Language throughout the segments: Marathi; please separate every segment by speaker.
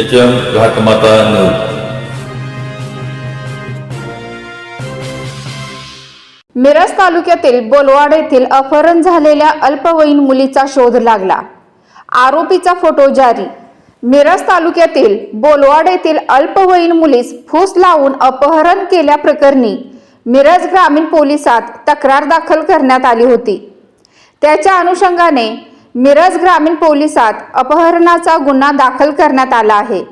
Speaker 1: H M Ghatmata news.
Speaker 2: Miraj तालुक्यातील बोलवाड येथील अपहरण झालेल्या अल्पवयीन मुलीचा शोध लागला. आरोपीचा फोटो जारी. मिरज तालुक्यातील बोलवाड येथील अल्पवयीन मुलीस फूस लावून अपहरण केल्याप्रकरणी मिरज ग्रामीण पोलिसात तक्रार दाखल करण्यात आली होती. त्याच्या अनुषंगाने मिरज ग्रामीण पोलिसात अपहरणाचा गुन्हा दाखल करण्यात आला आहे.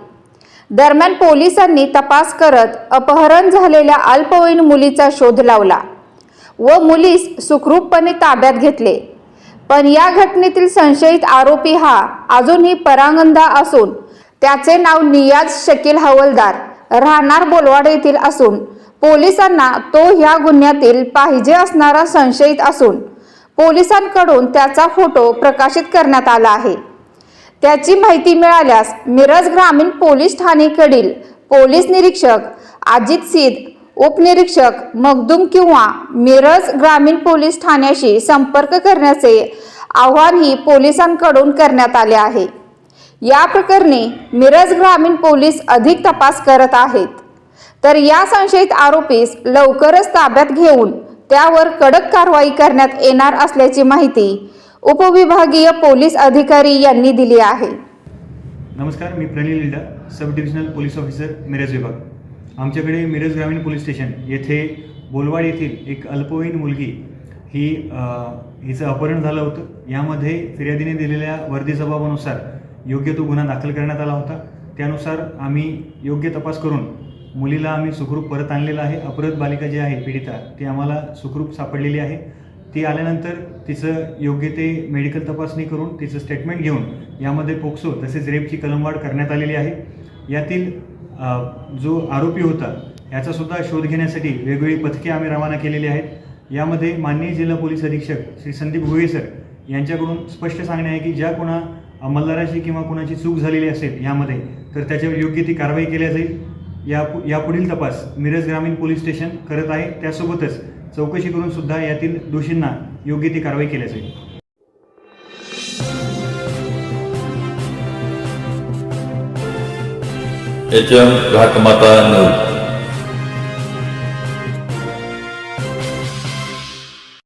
Speaker 2: दरम्यान पोलिसांनी तपास करत अपहरण झालेल्या अल्पवयीन मुलीचा शोध लावला व मुलीस सुखरूपपणे ताब्यात घेतले. पण या घटनेतील संशयित आरोपी हा अजूनही परांगंदा असून त्याचे नाव नियाज शकील हवलदार राहणार बोलवाड येथील असून पोलिसांना तो ह्या गुन्ह्यातील पाहिजे असणारा संशयित असून पोलिसांकडून त्याचा फोटो प्रकाशित करण्यात आला आहे. त्याची माहिती मिळाल्यास मिरज ग्रामीण पोलीस ठाणेकडील पोलीस निरीक्षक अजित सीद उपनिरीक्षक मगदुम किंवा मिरज ग्रामीण पोलीस ठाण्याशी संपर्क करण्याचे आवाहनही पोलिसांकडून करण्यात आले आहे. या प्रकरणी मिरज ग्रामीण पोलीस अधिक तपास करत आहेत. तर या संशयित आरोपीस लवकरच ताब्यात घेऊन त्यावर कडक कारवाई करण्यात येणार असल्याची माहिती उपविभागीय पोलीस अधिकारी यांनी दिली आहे.
Speaker 3: नमस्कार मी Pranil Lida sub divisional police officer Miraj विभाग. आमच्याकडे मिरज ग्रामीण पोलीस स्टेशन येथे बोलवाड येथील एक अल्पवयीन मुलगी ही हिचं अपहरण झालं होतं. यामध्ये फिर्यादीने दिलेल्या वर्दी जबाबानुसार योग्य तो गुन्हा दाखल करण्यात आला होता. त्यानुसार आम्ही योग्य तपास करून मुलीला आम्ही सुखरूप परत आणलेलं आहे. अपहृत बालिका जी आहे पीडिता ती आम्हाला सुखरूप सापडलेली आहे. ती आल्यानंतर तिचं योग्य ते मेडिकल तपासणी करून तिचं स्टेटमेंट घेऊन यामध्ये पोक्सो तसेच रेपची कलमवाढ करण्यात आलेली आहे. यातील जो आरोपी होता याचासुद्धा शोध घेण्यासाठी वेगवेगळी पथके आम्ही रवाना केलेली आहेत. यामध्ये माननीय जिल्हा पोलीस अधीक्षक श्री संदीप भुवे सर यांच्याकडून स्पष्ट सांगणे आहे की ज्या कोणा अंमलदाराची किंवा कोणाची चूक झालेली असेल यामध्ये तर त्याच्यावर योग्य ती कारवाई केल्या जाईल. या यापुढील तपास मिरज ग्रामीण पोलीस स्टेशन करत आहे. त्यासोबतच चौकशी करून सुद्धा यातील दोषींना योग्य ती कारवाई केल्या जाईल
Speaker 1: एच एम घाटमाता न्यूज.